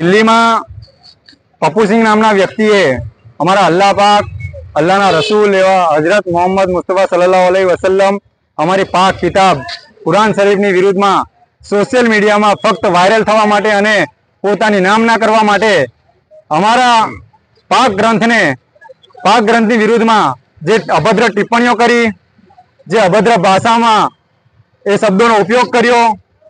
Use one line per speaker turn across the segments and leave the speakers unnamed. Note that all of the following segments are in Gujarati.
દિલ્હીમાં પપુસિંહ નામના વ્યક્તિએ અમારા અલ્લાહ પાક, અલ્લાહના રસૂલ એવા હજરત મોહમ્મદ મુસ્તફા સલ્લલ્લાહુ અલૈહિ વસલ્લમ, અમારી પાક કિતાબ, કુરાન શરીફની વિરુદ્ધમાં સોશિયલ મીડિયામાં ફક્ત વાયરલ થવા માટે અને પોતાની નામના કરવા માટે અમારા પાક ગ્રંથને, પાક ગ્રંથની વિરુદ્ધમાં જે અભદ્ર ટિપ્પણીઓ કરી, જે અભદ્ર ભાષામાં એ શબ્દોનો ઉપયોગ કર્યો,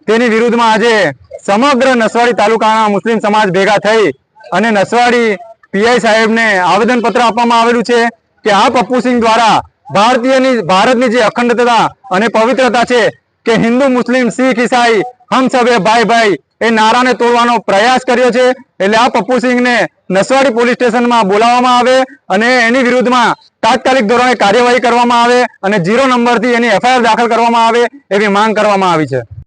તેની વિરુદ્ધમાં આજે સમગ્ર નસવાડી તાલુકાના મુસ્લિમ સમાજ ભેગા થઈ અને નસવાડી પીઆઈ સાહેબને આવેદનપત્ર આપવામાં આવેલું છે કે આ પપ્પુસિંહ દ્વારા ભારતીયની, ભારતની જે અખંડતા અને પવિત્રતા છે કે હિન્દુ મુસ્લિમ, શીખ, ઈસાઈ, હમ સબે ભાઈ ભાઈ, એ નારાને તોડવાનો પ્રયાસ કર્યો છે. એટલે આ પપ્પુસિંહને નસવાડી પોલીસ સ્ટેશનમાં બોલાવવામાં આવે અને એની વિરુદ્ધમાં તાત્કાલિક ધોરણે કાર્યવાહી કરવામાં આવે અને જીરો નંબરથી એની એફઆઈઆર દાખલ કરવામાં આવે એવી માંગ કરવામાં આવી છે.